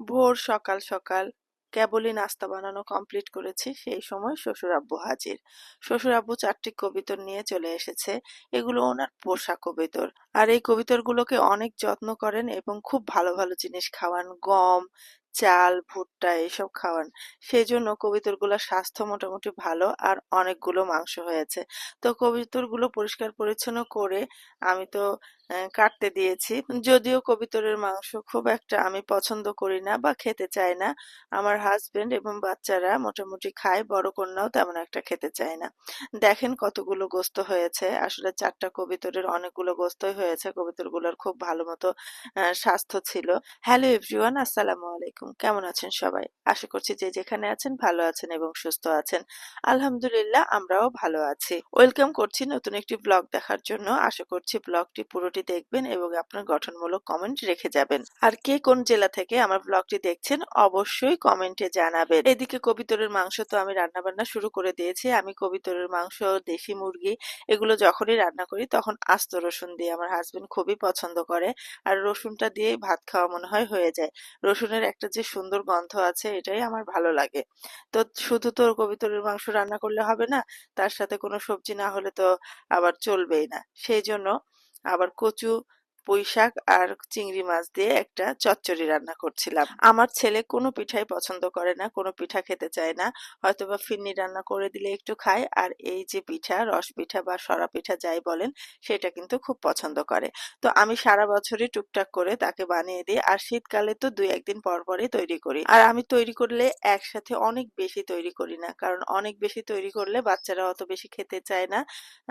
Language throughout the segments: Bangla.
ভোর সকাল সকাল কেবলই নাস্তা বানানো কমপ্লিট করেছি, সেই সময় শ্বশুর আব্বু হাজির। শ্বশুর আব্বু চারটি কবিতর নিয়ে চলে এসেছে, এগুলো ওনার পোষা কবিতর। আর এই কবিতরগুলোকে অনেক যত্ন করেন এবং খুব ভালো ভালো জিনিস খাওয়ান, গম, চাল, ভুট্টা এসব খাওয়ান। সেই জন্য কবিতরগুলোর স্বাস্থ্য মোটামুটি ভালো আর অনেকগুলো মাংস হয়েছে। তো কবিতরগুলো পরিষ্কার পরিচ্ছন্ন করে আমি তো কাটতে দিয়েছি। যদিও কবিতরের মাংস খুব একটা আমি পছন্দ করি না বা খেতে চাই না। আমার হাজবেন্ড এবং বাচ্চারা মোটামুটি খায়, বড় কন্যাও তেমন একটা খেতে চায় না। দেখেন কতগুলো গোস্ত হয়েছে। আসলে চারটা কবিতরের অনেকগুলো গোস্তই হয়েছে। কবিতরগুলোর খুব ভালো মতো স্বাস্থ্য ছিল। হ্যালো এভরিওয়ান, আসসালামু আলাইকুম। কেমন আছেন সবাই? আশা করছি যে যেখানে আছেন ভালো আছেন এবং সুস্থ আছেন। আলহামদুলিল্লাহ, আমরাও ভালো আছি। ওয়েলকাম করছি নতুন একটি ব্লগ দেখার জন্য। আশা করছি ব্লগটি পুরোটি দেখবেন এবং আপনার গঠনমূলক কমেন্ট রেখে যাবেন। আর কে কোন জেলা থেকে আমার ব্লগটি দেখছেন, অবশ্যই কমেন্টে জানাবেন। এদিকে কবিতরের মাংস তো আমি রান্না বান্না শুরু করে দিয়েছি। আমি কবিতরের মাংস, দেশি মুরগি এগুলো যখনই রান্না করি তখন আস্ত রসুন দিয়ে আমার হাজবেন্ড খুবই পছন্দ করে। আর রসুনটা দিয়ে ভাত খাওয়া মনে হয় হয়ে যায়। রসুনের একটা যে সুন্দর গন্ধ আছে এটাই আমার ভালো লাগে। তো শুধু তো কবিতরের মাংস রান্না করলে হবে না, তার সাথে কোনো সবজি না হলে তো আবার চলবেই না। সেই জন্য আবার কচু পুঁই শাক আর চিংড়ি মাছ দিয়ে একটা চচ্চড়ি রান্না করছিলাম। আমার ছেলে কোনো পিঠাই পছন্দ করে না, কোনো পিঠা খেতে চায় না। হয়তোবা ফিরনি রান্না করে দিলে একটু খায়। আর এই যে পিঠা, রস পিঠা বা সরা পিঠা যাই বলেন, সেটা কিন্তু খুব পছন্দ করে। তো আমি সারা বছরই টুকটাক করে তাকে বানিয়ে দিই। আর শীতকালে তো দুই একদিন পর পরই তৈরি করি। আর আমি তৈরি করলে একসাথে অনেক বেশি তৈরি করি না। কারণ অনেক বেশি তৈরি করলে বাচ্চারা অত বেশি খেতে চায় না,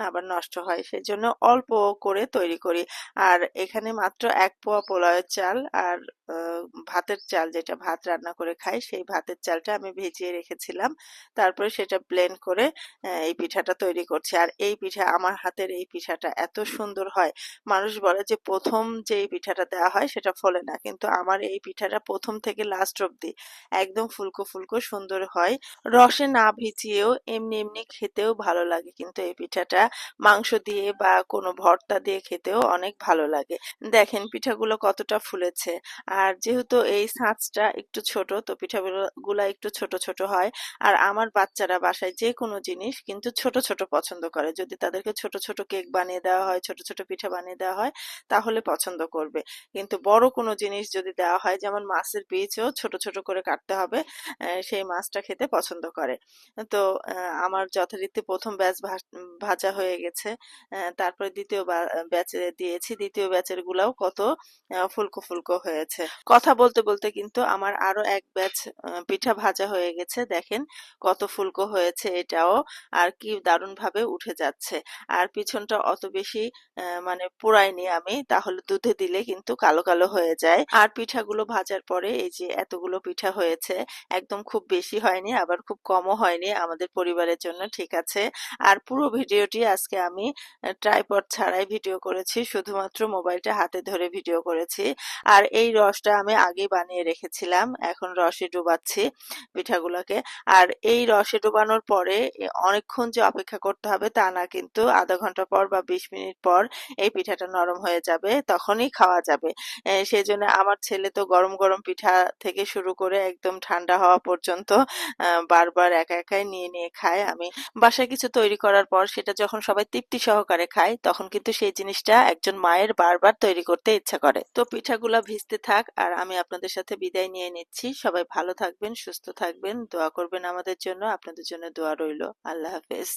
আবার নষ্ট হয়। সেজন্য অল্প করে তৈরি করি। আর এখানে মাত্র এক পোয়া পোলাওয়ের চাল আর ভাতের চাল যেটা ভাত রান্না করে খাই, সেই ভাতের চালটা আমি ভিজিয়ে রেখেছিলাম। তারপরে সেটা ব্লেন্ড করে এই পিঠাটা তৈরি করছি। আর এই পিঠা, আমার হাতের এই পিঠাটা এত সুন্দর হয়। মানুষ বলে যে, প্রথম যে পিঠাটা দেওয়া হয়, সেটা ফলে না। কিন্তু আমার এই পিঠাটা প্রথম থেকে লাস্ট অব্দি একদম ফুলকো ফুলকো সুন্দর হয়। রসে না ভিজিয়েও এমনি এমনি খেতেও ভালো লাগে। কিন্তু এই পিঠাটা মাংস দিয়ে বা কোনো ভর্তা দিয়ে খেতেও অনেক ভালো লাগে। দেখেন পিঠাগুলো কতটা ফুলেছে। আর যেহেতু এই ছাঁচটা একটু ছোট, তো পিঠাগুলো গুলা একটু ছোট ছোট হয়। আর আমার বাচ্চারা বাসায় যে কোনো জিনিস কিন্তু ছোট ছোট পছন্দ করে। যদি তাদেরকে ছোট ছোট কেক বানিয়ে দেওয়া হয়, ছোট ছোট পিঠা বানিয়ে দেওয়া হয়, তাহলে পছন্দ করবে। কিন্তু বড় কোনো জিনিস যদি দেওয়া হয়, যেমন মাছের পিচও ছোট ছোট করে কাটতে হবে সেই মাছটা খেতে পছন্দ করে। তো আমার যথারীতি প্রথম ব্যাচ ভাজা হয়ে গেছে। তারপরে দ্বিতীয় ব্যাচে দিয়েছি। দ্বিতীয় ব্যাচের গুলাও কত ফুলকো ফুলকো হয়েছে। কথা বলতে বলতে কিন্তু আমার আরও এক ব্যাচ পিঠা ভাজা হয়ে গেছে। দেখেন কত ফুলকো হয়েছে এটাও আর কি দারুণ ভাবে উঠে যাচ্ছে। আর পিছনটা অত বেশি মানে পোড়াইনি আমি, তাহলে দুধে দিলে কিন্তু কালো কালো হয়ে যায়। আর পিঠাগুলো ভাজার পরে এই যে এতগুলো পিঠা হয়েছে, একদম খুব বেশি হয়নি, আবার খুব কমও হয়নি আমাদের পরিবারের জন্য, ঠিক আছে? আর পুরো ভিডিওটি আজকে আমি ট্রাইপড ছাড়াই ভিডিও করেছি, শুধুমাত্র মোবাইলটা হাতে ধরে ভিডিও করেছি। আর এই রসটা আমি আগেই বানিয়ে রেখেছিলাম, এখন রসে ডুবাচ্ছি পিঠাগুলোকে। আর এই রসে ডুবানোর পরে অনেকক্ষণ যে অপেক্ষা করতে হবে তা না, কিন্তু আধা ঘণ্টা পর বা বিশ মিনিট পর এই পিঠাটা নরম হয়ে যাবে, তখনই খাওয়া যাবে। সেই জন্য আমার ছেলে তো গরম গরম পিঠা থেকে শুরু করে একদম ঠান্ডা হওয়া পর্যন্ত বারবার একা একাই নিয়ে নিয়ে খায়। আমি বাসায় কিছু তৈরি করার পর সেটা যখন সবাই তৃপ্তি সহকারে খায়, তখন কিন্তু সেই জিনিসটা একজন মায়ের বারবার তৈরি করতে ইচ্ছা করে। তো পিঠাগুলা ভিজতে থাক। আর আমি আপনাদের সাথে বিদায় নিয়ে নিচ্ছি। সবাই ভালো থাকবেন, সুস্থ থাকবেন। দোয়া করবেন আমাদের জন্য। আপনাদের জন্য দোয়া রইল। আল্লাহ হাফেজ।